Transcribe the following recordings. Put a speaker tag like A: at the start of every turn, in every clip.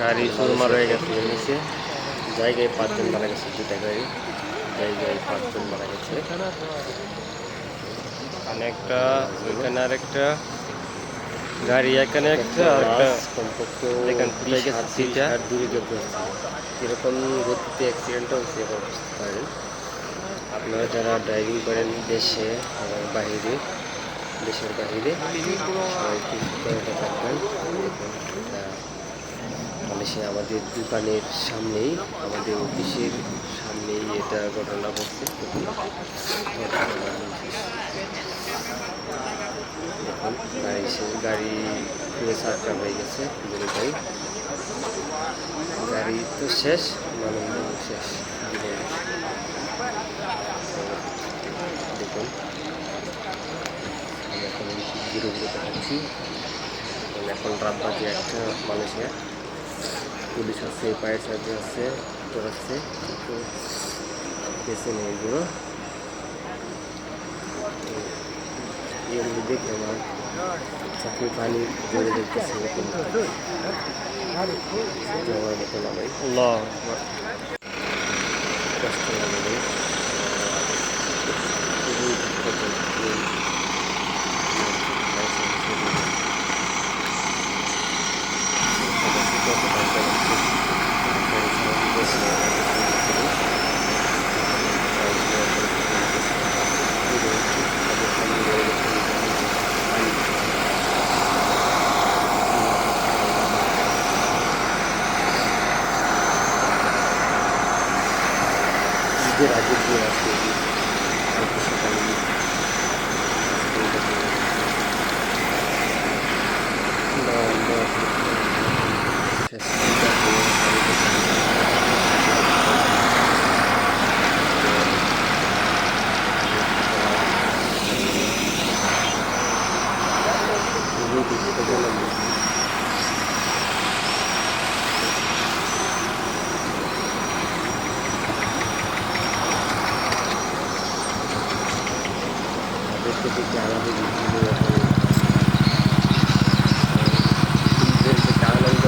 A: গাড়ি চুরমার হয়ে গেছে নিচে। জায়গায় পাঁচজন মারা গেছে দুটা গাড়ি। জায়গায় পাঁচজন মারা গেছে। এখানে একটা ওইখানে আরেকটা। গাড়ি এখানে একটা আর একটা।
B: কমপক্ষে
A: এখানে গেছে সিটা?
B: দূরে যোগ্য এরকম গতিতে এখন বুঝতে পারেন আপনারা যারা ড্রাইভিং করেন দেশে এবং বাহিরে দেশের বাহিরে সবাই থাকবেন। মালয়েশিয়া আমাদের দোকানের সামনেই, আমাদের অফিসের সামনেই এটা ঘটনা ঘটছে। গাড়ি সে- গাড়ি পুরো সার্কার হয়ে গেছে গাড়ি। গাড়ি তো শেষ শেষ দেখুন। এখন ঘুরে ঘুরে এখন রাত বাজে একটা মানুষে পুলিশ আছে ফায়ার সার্ভিস আছে ডক্টর আছে তো বেছে নেই এগুলো। মধ্যে দেখে আমার চাকরি পানি জড়ে দেখতেছে এরকম। মতো কষ্ট লাগে। ঈদের আগে আজকে ঈদ। সকালে দেখতে দেখতে আমাদের বিভিন্ন রকম আনন্দ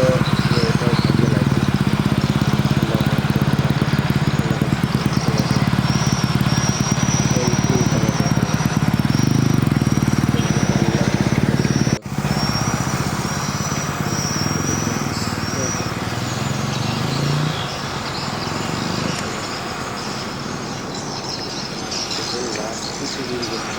B: Thank you.